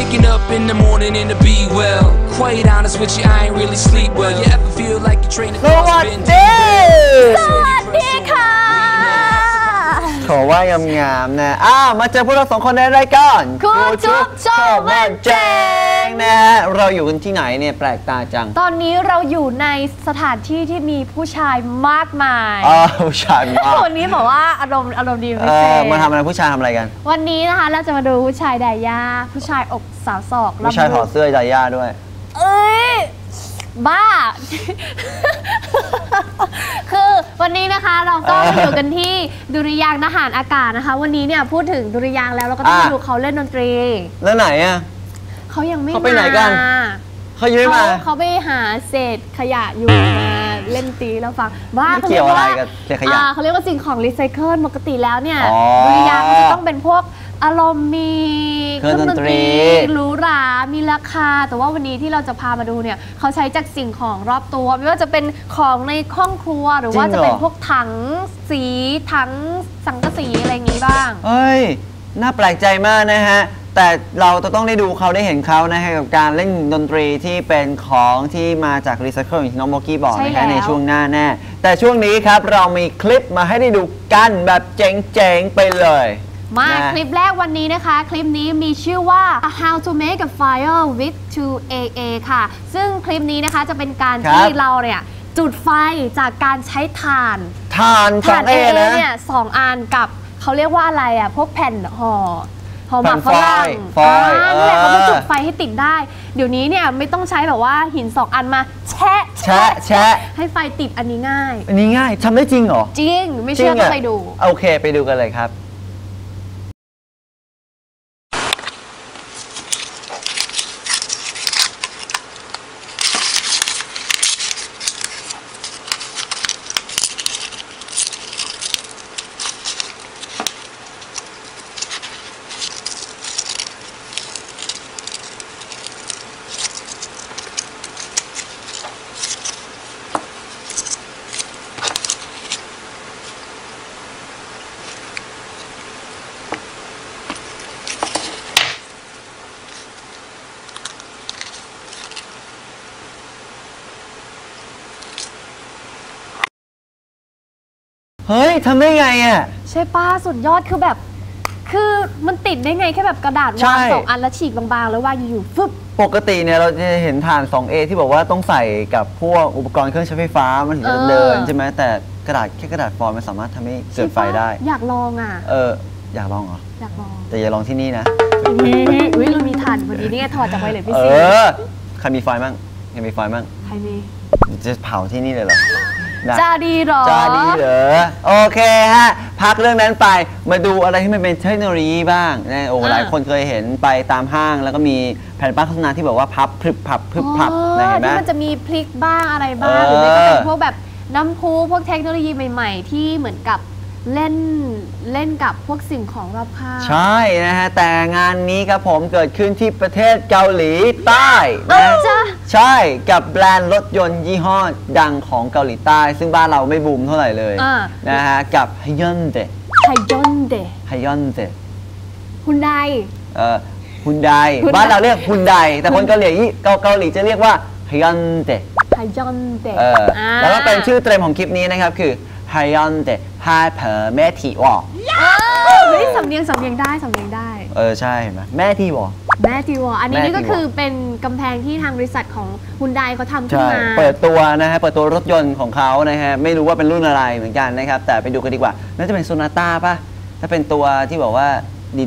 waking up in the morning and to be well. Quite honest with you, I ain't really sleep well. You ever feel like your train of สวั thought's ส been ดีสวัสดีค่ะ ขอว่างามๆนะอ้าวมาเจอพวกเราสองคนในรายการ ครูจุ๊บโชว์มันเจ๋ งนะฮะเราอยู่กันที่ไหนเนี่ยแปลกตาจัง ตอนนี้เราอยู่ในสถานที่ที่มีผู้ชายมากมายอ้าวชายมากวันนี้บอกว่าอารมณ์อารมณ์ดีเอพิเศอษมาทำอะไรผู้ชายทำอะไรกัน วันนี้นะคะเราจะมาดูผู้ชายไดายาผู้ชายอกสาวศอกผู้ชายถอดเสื้อดาย่าด้วย เอ้ย บ้า คือวันนี้นะคะเราก็เอออยู่กันที่ดุริยางค์ทหารอากาศนะคะ วันนี้เนี่ยพูดถึงดุริยางค์แล้วเราก็ต้องอะ มาดูเขาเล่นดนตรี แล้วไหนอะ เขายังไม่เขาไปไหนกัน มาเขายังไม่เขามาเขาไปหาเศษขยะอยู่มาเล่นตีแล้วฟังบ้าไม่เกี่ยวอะไรกับเศษขยะอ่าเขาเรียกว่าสิ่งของรีไซเคิลปกติแล้วเนี่ยอ๋อดุริยางค์มันจะต้องเป็นพวกอารมณ์มีเครื่องดนตรี หรูหรามีราคา แต่ว่าวันนี้ที่เราจะพามาดูเนี่ยเขาใช้จากสิ่งของรอบตัว ไม่ว่าจะเป็นของในห้องครัวหรือว่าจะเป็นพวกถังสีถังสังกะสีอะไรอย่างนี้บ้าง เฮ้ย น่าแปลกใจมากนะฮะ แต่เราจะต้องได้ดูเขาได้เห็นเขานะฮะกับการเล่นดนตรีที่เป็นของที่มาจากรีไซเคิลอย่างที่น้องโมกี้บอกใช่นะแล้คะวในช่วงหน้าแน่แต่ช่วงนี้ครับเรามีคลิปมาให้ได้ดูกันแบบเจ๋งๆไปเลยมานะ คลิปแรกวันนี้นะคะ คลิปนี้มีชื่อว่า how to make a fire with 2AA ค่ะ ซึ่งคลิปนี้นะคะจะเป็นการครับ ที่เราเนี่ยจุดไฟจากการใช้ถ่านทานสอถ่างน เอ AA นะ เนี่ยสองอันกับเขาเรียกว่าอะไรอะพวกแผ่นห่อ ห่อหมากฝแผ่นฟอยล์รั่งฟอยล์อ่านี่แหละเออเขาจะจุดไฟให้ติดได้ เดี๋ยวนี้เนี่ยไม่ต้องใช้แบบว่าหินสองอันมาแชะแชะแชะให้ไฟติดอันนี้ง่าย อันนี้ง่ายทำได้จริงเหรอ จริง ไม่เชื่อจริก็งะไปดู โอเคไปดูกันเลยครับ เฮ้ยทำได้ไงอะ ใช่ป้าสุดยอดคือแบบ คือมันติดได้ไงแค่แบบกระดาษใช่ วางสองอันแล้วฉีกบางๆ แล้ววางอยู่ๆฟึบ ปกติเนี่ยเราจะเห็นฐาน 2A ที่บอกว่าต้องใส่กับพวกอุปกรณ์เครื่องใช้ไฟฟ้ามันถึงจะเออ เดินใช่ไหมแต่กระดาษแค่กระดาษฟอยล์มันสามารถทำให้เกิดไฟได้ ใช่ปะอยากลองอะ เออ อยากลองเหรอ อยากลองแต่อย่าลองที่นี่นะ อุ้ยเรามีถ่านพอดีนี่ไงถอดจากไวเลสพี่เอซีอ ใครมีไฟล์มั่งใครมีไฟล์มั่งใครมี จะเผาที่นี่เลยเหรอ ได้จะดีเหรอ จะดีเหรอ โอเคฮะ พักเรื่องนั้นไปมาดูอะไรที่มันเป็นเทคโนโลยีบ้างนะโอ้หลายคนเคยเห็นไปตามห้าง แล้วก็มีแผ่นป้ายโฆษณาที่บอกว่าพับพรึบพับพรึบพับอ๋อนะเห็นไหมที่มันจะมีพลิกบ้างอะไรบ้างเออหรือไม่ก็เป็นพวกแบบน้ำพุพวกเทคโนโลยีใหม่ ๆ ที่เหมือนกับ เล่นเล่นกับพวกสิ่งของรอบข้าง ใช่นะฮะ แต่งานนี้ครับผมเกิดขึ้นที่ประเทศเกาหลีใต้เอ้านะจ้ะใช่กับแบรนด์รถยนต์ยี่ห้อดังของเกาหลีใต้ ซึ่งบ้านเราไม่บูมเท่าไหร่เลยอ่า นะฮะ กับฮยอนเดไทยอนเดฮยอนเดฮุนได เอ่อฮุนได Hyundai บ้านเราเรียกฮุนไดแต่คนเกาหลีเกาเกาหลีจะเรียกว่าฮยอนเดไทยอนเดเอออแล้วก็เป็นชื่อเต็มของคลิปนี้นะครับคือ ฮยอนเดฮาเพอแม่ทีวอเฮ้ยสำเนียงสำเนียงได้สำเนียงได้ เออใช่เห็นไหมแม่ทีวอแม่ทีวออันนี้แม่นี่ก็ทีวอคือเป็นกำแพงที่ทางบริษัทของฮุนไดเขาทำขึ้นใช่มา เปิดตัวนะฮะ เปิดตัวรถยนต์ของเขานะฮะ ไม่รู้ว่าเป็นรุ่นอะไรเหมือนกันนะครับ แต่ไปดูกันดีกว่า น่าจะเป็นโซนาต้าป่ะ ถ้าเป็นตัวที่บอกว่า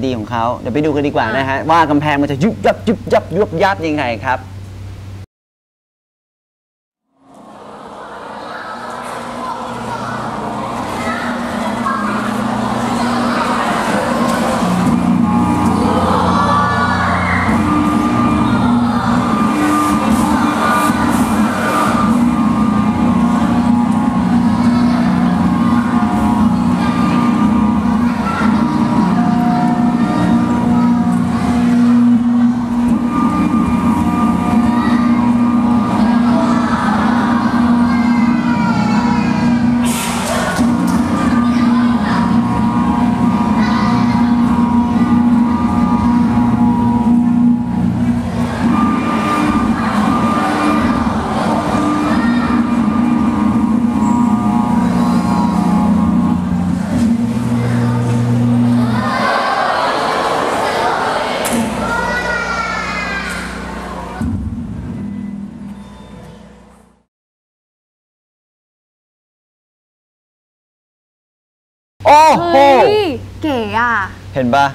ดีๆของเขา เดี๋ยวไปดูกันดีกว่านะฮะ ว่ากำแพงมันจะยุบยับยุบยับยุบยับยังไงครับ โอ้โหเฮ้ยเก๋อะ เห็นปะ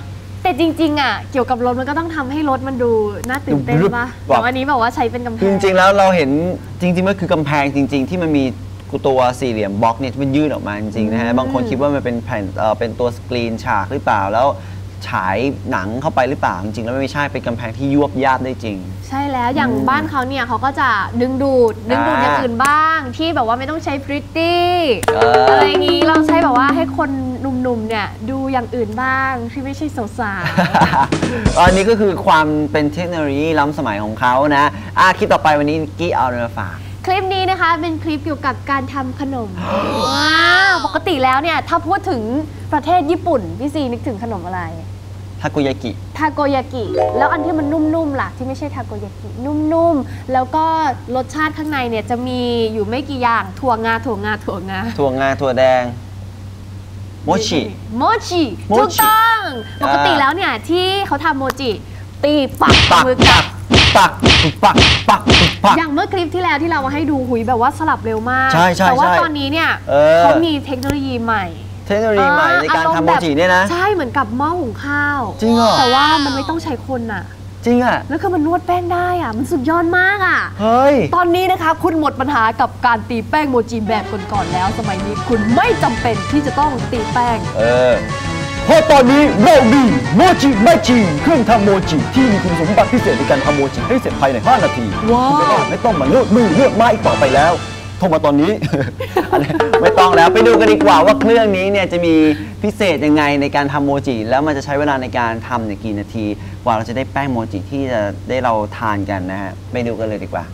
แต่จริงๆอะเกี่ยวกับรถมันก็ต้องทำให้รถมันดูน่าตื่นเต้นดูปะแบบ แต่ว่าอันนี้แบบว่าใช้เป็นกำแพคือง จริงๆแล้วเราเห็นจริงๆมันคือกำแพงจริง ๆ ที่มันมีตัวสี่เหลี่ยมบล็อกเนี่ยที่มันยื่นออกมาจริงๆนะฮะอืมบางคนคิดว่ามันเป็นแผ่นเอ่อเป็นตัวสกรีนฉากหรือเปล่า แล้วฉายหนังเข้าไปหรือเปล่าจริงๆแล้วไม่ใช่เป็นกำแพงที่ยวบยาบได้จริง ใช่แล้วอย่างบ้านเขาเนี่ยเขาก็จะดึงดูด ดึงดูดอย่างอื่นบ้าง ที่แบบว่าไม่ต้องใช้พริตตี้เอออ อะไรอย่างนี้เราใช้แบบว่าให้คนห นุ่มๆเนี่ยดูอย่างอื่นบ้างที่ไม่ใช่สาวอันนี้ก็คือความเป็นเทคโนโลยีล้ำสมัยของเขานะอะคลิปต่อไปวันนี้กี้เอาอะไรมาฝาก ๆ คลิปนี้นะคะเป็นคลิปเกี่ยวกับการทำขนม ว้าวปกติแล้วเนี่ยถ้าพูดถึงประเทศญี่ปุ่นพี่ซีนึกถึงขนมอะไร ทาโกยากิ ทาโกยากิ แล้วอันที่มันนุ่มๆล่ะที่ไม่ใช่ทาโกยากิ นุ่มๆ แล้วก็รสชาติข้างในเนี่ยจะมีอยู่ไม่กี่อย่างถั่วงาถั่วงาถั่วงา ถั่วงาถั่วแดง โมชิโมจิโมจิ ถูกต้องปกติอ่าแล้วเนี่ยที่เขาทำโมจิ ตีปักปักมือปักับ กปักปักปักปัก อย่างเมื่อคลิปที่แล้วที่เรามาให้ดูหุยแบบว่าสลับเร็วมาก ใช่ใช่แต่ว่าใช่ตอนนี้เนี่ยเออ เขามีเทคโนโลยีใหม่เทคโนโลยีใหม่ในการอทำณ์โมแบบจิเนี่ยนะ ใช่เหมือนกับหม้อหุงข้าว จริงเหรอ แต่ว่ามันไม่ต้องใช้คนน่ะ จริงอะ แล้วคือมันนวดแป้งได้อะ มันสุดยอดมากอะ เฮ้ย ตอนนี้นะคะ คุณหมดปัญหากับการตีแป้งโมจิแบบก่อนๆแล้ว สมัยนี้คุณไม่จำเป็นที่จะต้องตีแป้ง เออเพราะตอนนี้เรามีโมจิแมชชีนเครื่องทำโมจิที่มีคุณสมบัติพิเศษในการทำโมจิให้เสร็จภายใน 5 นาทีว้าว คุณไม่ต้องไม่ต้องมาเลือกมือเลือกไม้อีกต่อไปแล้ว โทรมาตอนนี้อะไรไม่ต้องแล้วไปดูกันดีกว่าว่าเครื่องนี้เนี่ยจะมีพิเศษยังไงในการทำโมจิ แล้วมันจะใช้เวลาในการทำเนี่ยกี่นาที กว่าเราจะได้แป้งโมจิที่จะได้เราทานกันนะฮะไปดูกันเลยดีกว่า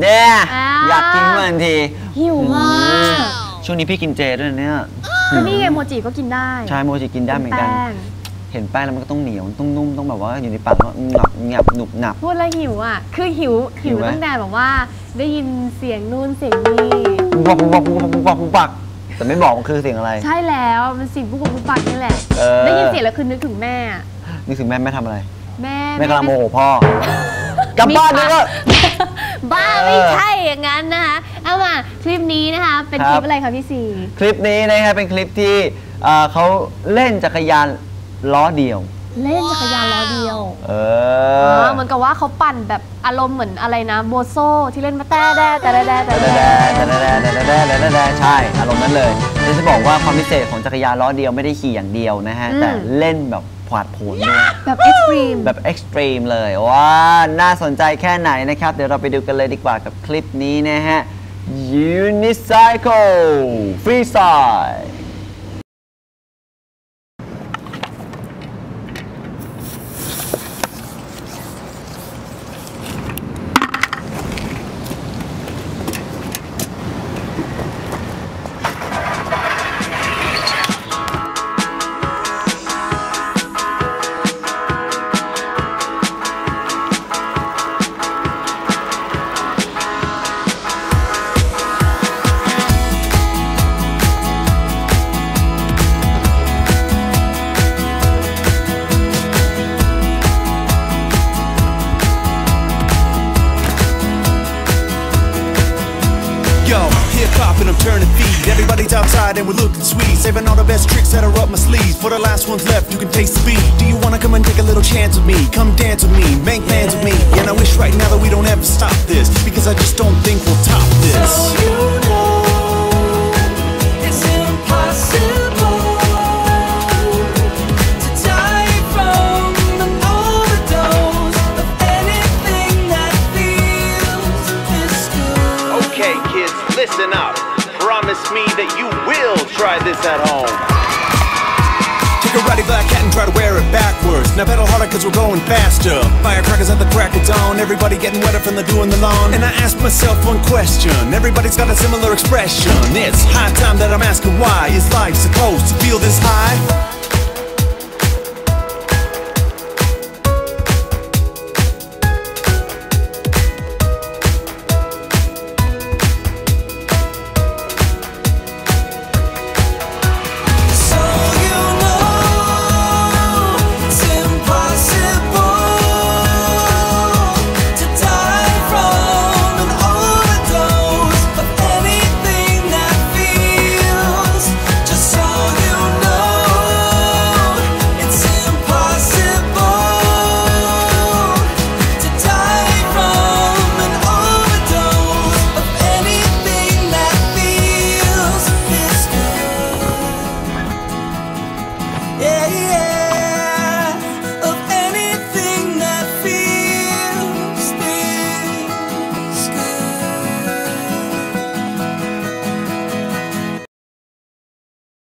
แน่อ่าอยากกินขึ้นมาทันทีหิวมากช่วงนี้พี่กินเจด้วยเนี่ยก็นี่ไงโมจิก็กินได้ใช่โมจิกินได้เหมือนกันแป้งเห็นแป้งแล้วมันก็ต้องเหนียวต้องนุ่มต้องแบบว่าอยู่ในปากแล้วงับงับหนุบหนับพูดแล้วหิวอะคือหิวหิหิววไหมตั้งแต่แบบว่า ได้ยินเสียงนู่นเสียงนี่ปุ๊บปักปุ๊บปักปุ๊บปักปุ๊บปักปุ๊บปักแต่ไม่บอกมันคือเสียงอะไร ใช่แล้วมันเสิ่งผู้ปกครองนี่แหละเออได้ยินเสียงแล้วคือนึกถึงแม่อะนึกถึงแม่แม่ทำอะไร แม่แม่กำลังโมโหพ่อกลับบ้านเลยว่า บ้าเออไม่ใช่อย่างนั้นนะคะเอามาคลิปนี้นะคะ เป็นครับคลิปอะไรคะพี่ซีคลิปนี้นะครับเป็นคลิปที่เอ่อเขาเล่นจักรยานล้อเดียว เล่นจักรยานล้อเดียวเออ๋ออเหมือนกับว่าเขาปั่นแบบอารมณ์เหมือนอะไรนะโบโซที่เล่นมาแต่แด่แต่แด่แต่แต่แด่แต่แต่แต่แต่แต่แต่แต่แต่ใช่อารมณ์นั้นเลย แต่จะบอกว่าความพิเศษของจักรยานล้อเดียวไม่ได้ขี่อย่างเดียวนะฮะ แต่เล่นแบบผาดโผนด้วย แบบเอ็กซ์ตรีม แบบเอ็กซ์ตรีมเลยว่าน่าสนใจแค่ไหนนะครับ เดี๋ยวเราไปดูกันเลยดีกว่ากับคลิปนี้นะฮะ Unicycle Freestyle outside and we're looking sweet. Saving all the best tricks that are up my sleeves. For the last ones left, you can taste the beat. Do you wanna come and take a little chance with me? Come dance with me, make plans with me. And I wish right now that we don't ever stop this. Because I just don't think we'll top this. Me that you will try this at home. Take a ruddy black hat and try to wear it backwards. Now pedal harder cause we're going faster. Firecrackers at the crack of dawn. Everybody getting wetter from the dew in the lawn. And I ask myself one question. Everybody's got a similar expression. It's high time that I'm asking why. Is life supposed to feel this high?